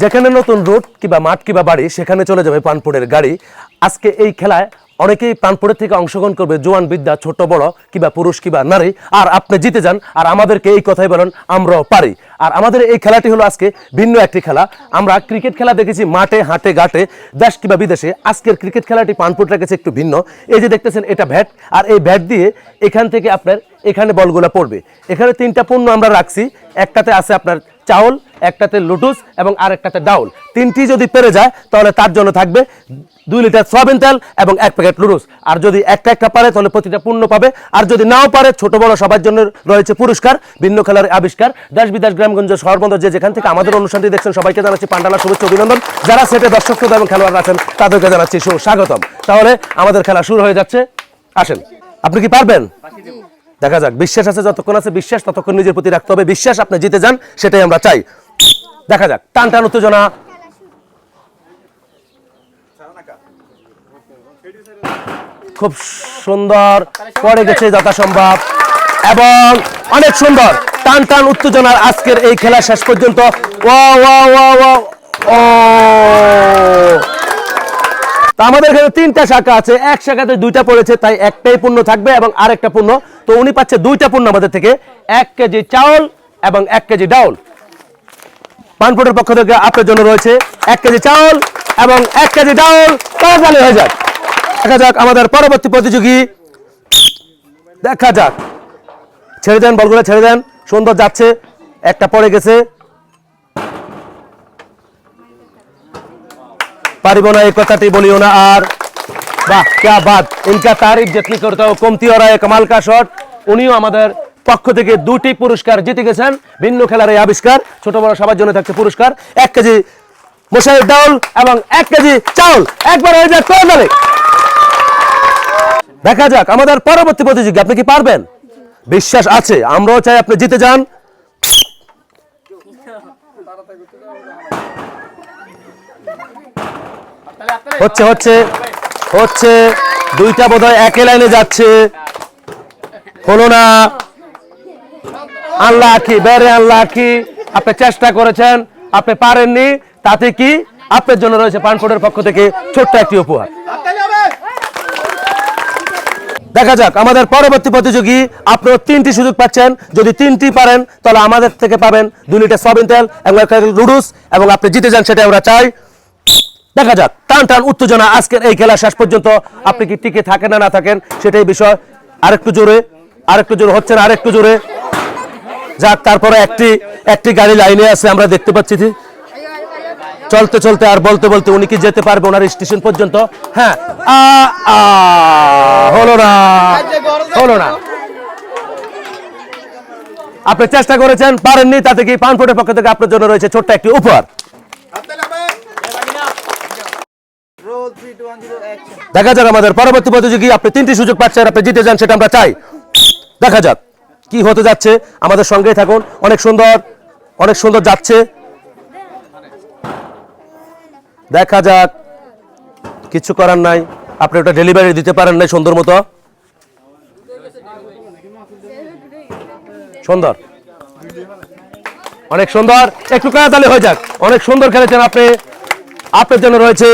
যেখানে নতুন রোড কিংবা মাঠ কিংবা বাড়ি, সেখানে চলে যাবে পানপুরের গাড়ি। আজকে এই খেলায় অনেকেই পানপুরের থেকে অংশগ্রহণ করবে, জোয়ান বিদ্যা, ছোট বড় কিংবা পুরুষ কিংবা নারী। আর আপনি জিতে যান, আর আমাদেরকে এই কথাই বলেন, আমরাও পারি। আর আমাদের এই খেলাটি হলো আজকে ভিন্ন একটি খেলা। আমরা ক্রিকেট খেলা দেখেছি মাঠে, হাটে, ঘাটে, দেশ কিংবা বিদেশে। আজকের ক্রিকেট খেলাটি পানপুর রেখেছে একটু ভিন্ন। এই যে দেখতেছেন, এটা ব্যাট। আর এই ব্যাট দিয়ে এখান থেকে আপনার এখানে বলগুলো পড়বে। এখানে তিনটা পণ্য আমরা রাখছি। একটাতে আছে আপনার চাউল, একটাতে লুটুস এবং আরেকটাতে ডাউল তিনটি যদি পেরে যায়, তাহলে তার জন্য থাকবে দুই লিটার সয়াবিন তেল এবং এক প্যাকেট লুডুস আর যদি একটা একটা পারে, তাহলে প্রতিটা পূর্ণ পাবে। আর যদি নাও পারে, ছোট বড় সবার জন্য রয়েছে পুরস্কার, ভিন্ন খেলার আবিষ্কার। দেশ বিদেশ, গ্রামগঞ্জ সর্বন্ধ যে যেখান থেকে আমাদের অনুষ্ঠানটি দেখছেন, সবাইকে জানাচ্ছি পান্ডালা শুভেচ্ছা, অভিনন্দন। যারা সেটে দর্শক শ্রোতা এবং খেলোয়াড় আছেন, তাদেরকে জানাচ্ছি সুস্বাগতম। তাহলে আমাদের খেলা শুরু হয়ে যাচ্ছে। আসেন। আপনি কি পারবেন? দেখা যাক, বিশ্বাস আছে, যতক্ষণ আছে বিশ্বাস, ততক্ষণ নিজের প্রতি রাখতে হবে। বিশ্বাস আপনি জিতে যান, সেটাই আমরা চাই। দেখা যাক, টান টান উত্তেজনা। খুব সুন্দর, পড়ে গেছে যথাসম্ভব। এবং অনেক সুন্দর, টান টান উত্তেজনার আজকের এই খেলা শেষ পর্যন্ত। ও ও ও ও ও তা আমাদের এখানে তিনটা শাখা আছে। এক শাখাতে দুইটা পড়েছে, তাই একটাই পূর্ণ থাকবে এবং আরেকটা পূর্ণ। তো উনি পাচ্ছে দুইটা পূর্ণ আমাদের থেকে। এক কেজি চাউল এবং এক কেজি ডাউল। পানপুটের পক্ষ থেকে আপনার জন্য রয়েছে এক কেজি চাউল এবং এক কেজি ডাউল। তাড়াতাড়ি হয়ে যাক। দেখা যাক আমাদের পরবর্তী প্রতিযোগী। দেখা যাক। ছেড়ে দেন, বলগুলো ছেড়ে দেন। সুন্দর যাচ্ছে। একটা পড়ে গেছে। পারিব না এই কথাটি বলিও না। আর বাহ, ক্যা বাদ ইনকা তারিফ যেতনি করতে হবে কমতি ওরা কামাল কা শট। উনিও আমাদের পক্ষ থেকে দুটি পুরস্কার জিতে গেছেন। ভিন্ন খেলার এই আবিষ্কার, ছোট বড় সবার জন্য থাকছে পুরস্কার। এক কেজি মশাইয়ের ডাউল এবং এক কেজি চাউল। একবার হয়ে যাক কর্নারে দেখা যাক, আমাদের পরবর্তী প্রতিযোগী, আপনি কি পারবেন? বিশ্বাস আছে, আমরাও চাই আপনি জিতে যান। হচ্ছে হচ্ছে হচ্ছে, দুইটা বোধহয় একই লাইনে যাচ্ছে। হলো না। আল্লাহ কি বেড়ে আল্লাহ কি আপনি চেষ্টা করেছেন, আপনি পারেননি, তাতে কি আপনার জন্য রয়েছে পানফোর্ডের পক্ষ থেকে ছোট্ট একটি উপহার। দেখা যাক, আমাদের পরবর্তী প্রতিযোগী, আপনারা তিনটি সুযোগ পাচ্ছেন। যদি তিনটি পারেন, তাহলে আমাদের থেকে পাবেন দুই লিটার সয়াবিন তেল এবং এক লুডুস এবং আপনি জিতে যান সেটা আমরা চাই। দেখা যাক। টান টান, উত্তেজনা আজকের এই খেলা শেষ পর্যন্ত। আপনি কি টিকে থাকেন না না থাকেন, সেটাই বিষয়। আরেকটু জোরে আরেকটু জোরে, হচ্ছে না, আরেকটু জোরে। যাক, তারপরে একটি একটি গাড়ি লাইনে আছে, আমরা দেখতে পাচ্ছি। চলতে চলতে আর বলতে বলতে উনি কি যেতে পারবে ওনার স্টেশন পর্যন্ত? হ্যাঁ হলো না হলো না। আপনি চেষ্টা করেছেন, পারেননি, তাতে কি পানফোর্টের পক্ষ থেকে আপনার জন্য রয়েছে ছোট্ট একটি উপহার? দেখা যাক আমাদের পরবর্তী প্রতিযোগী আপনি তিনটি সুযোগ পাচ্ছেন, আপনি জিতে যান, সেটা আমরা চাই। দেখা যাক কি হতে যাচ্ছে। আমাদের সঙ্গেই থাকুন। অনেক সুন্দর অনেক সুন্দর যাচ্ছে। দেখা যাক। কিছু করার নাই। আপনি ওটা ডেলিভারি দিতে পারেন নাই সুন্দর মতো। সুন্দর। অনেক সুন্দর। একটু তাহলে হয়ে যাক। অনেক সুন্দর খেলেছেন আপনি। আপনার জন্য রয়েছে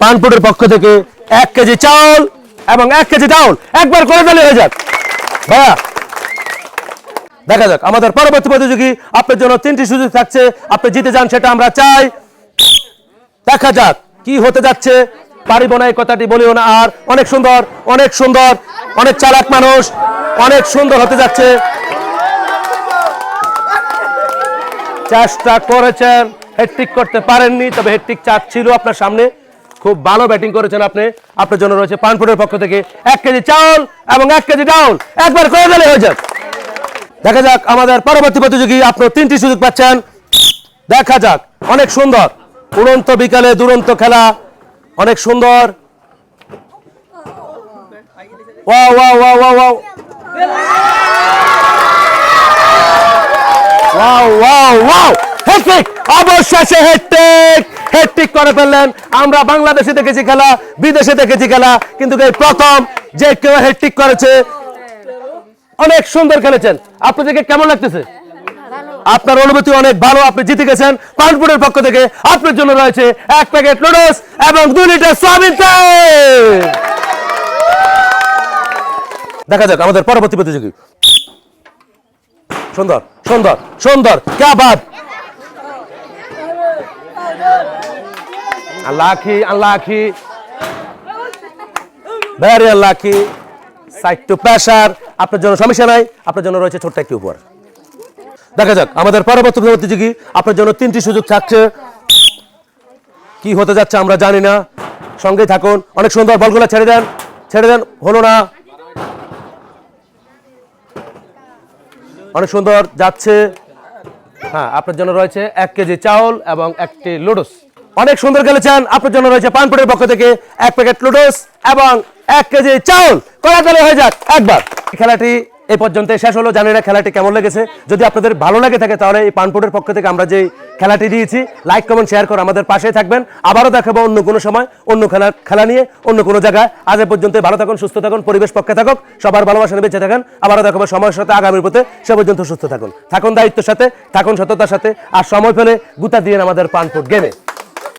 পানপুরের পক্ষ থেকে এক কেজি চাউল এবং এক কেজি ডাউল। একবার করে দিলে হয়ে যাক। ভাইয়া, দেখা যাক। আমাদের পরবর্তী প্রতিযোগী আপনার জন্য তিনটি সুযোগ থাকছে। আপনি জিতে যান, সেটা আমরা চাই। দেখা যাক কি হতে যাচ্ছে। পারিব না এই কথাটি, বলিও না আর। অনেক সুন্দর অনেক সুন্দর, অনেক চালাক মানুষ, অনেক সুন্দর হতে যাচ্ছে। চেষ্টা করেছেন। হেডট্রিক করতে পারেননি, তবে হেডট্রিক চার ছিল আপনার সামনে। খুব ভালো ব্যাটিং করেছেন আপনি। আপনার জন্য রয়েছে পানপুরের পক্ষ থেকে এক কেজি চাউল এবং এক কেজি ডাউল। একবার করে গেলে হয়ে যাক। দেখা যাক আমাদের পরবর্তী প্রতিযোগী আপনার তিনটি সুযোগ পাচ্ছেন। দেখা যাক, অনেক সুন্দর। উড়ন্ত বিকালে দুরন্ত খেলা। অনেক সুন্দর। ওয়া ওয়া ওয়া ওয়া wow wow wow. Hat trick অবশেষে হ্যাট্রিক হ্যাট্রিক করে ফেললেন। আমরা বাংলাদেশে দেখেছি খেলা, বিদেশে দেখেছি খেলা, কিন্তু এই প্রথম যে কেউ হ্যাট্রিক করেছে, অনেক সুন্দর খেলেছেন। আপনাদেরকে কেমন লাগতেছে? আপনার অনুভূতি অনেক ভালো, আপনি জিতে গেছেন। পানপুরের পক্ষ থেকে আপনার জন্য রয়েছে এক প্যাকেট নুডলস এবং দুই লিটার সয়াবিন দেখা যাক, আমাদের পরবর্তী প্রতিযোগী। সুন্দর সুন্দর সুন্দর, কে বাদ আল্লাহি আল্লাহি ভেরি আল্লাহি সাইড টু প্রেশার আপনার জন্য সমস্যা নাই, আপনার জন্য রয়েছে ছোট্ট একটি উপহার। দেখা যাক, আমাদের পরবর্তী প্রতিযোগী আপনার জন্য তিনটি সুযোগ থাকছে। কি হতে যাচ্ছে আমরা জানি না। সঙ্গে থাকুন, অনেক সুন্দর বলগুলো ছেড়ে দেন ছেড়ে দেন, হলো না। অনেক সুন্দর যাচ্ছে। হ্যাঁ আপনার জন্য রয়েছে এক কেজি চাউল এবং একটি লুডুস। অনেক সুন্দর খেলেছেন আপনার জন্য রয়েছে পানপুরের পক্ষ থেকে এক প্যাকেট লুডুস এবং এক কেজি চাউল। কড়াতালি হয়ে যাক একবার। খেলাটি এই পর্যন্ত শেষ হলো। জানি না খেলাটি কেমন লেগেছে। যদি আপনাদের ভালো লাগে থাকে তাহলে এই পানপুরের পক্ষ থেকে আমরা যে খেলাটি দিয়েছি লাইক কমেন্ট শেয়ার করে আমাদের পাশে থাকবেন। আবারও দেখাবো অন্য কোনো সময়, অন্য খেলা খেলা নিয়ে, অন্য কোনো জায়গায়। আজ পর্যন্ত ভালো থাকুন, সুস্থ থাকুন, পরিবেশ পক্ষে থাকুক। সবার ভালোবাসা বেঁচে থাকেন। আবারও দেখাবো সময়ের সাথে আগামীর পথে। সে পর্যন্ত সুস্থ থাকুন। থাকুন দায়িত্বের সাথে, থাকুন সততার সাথে, আর সময় ফেলে গুতা দিয়ে আমাদের পানপুর গেমে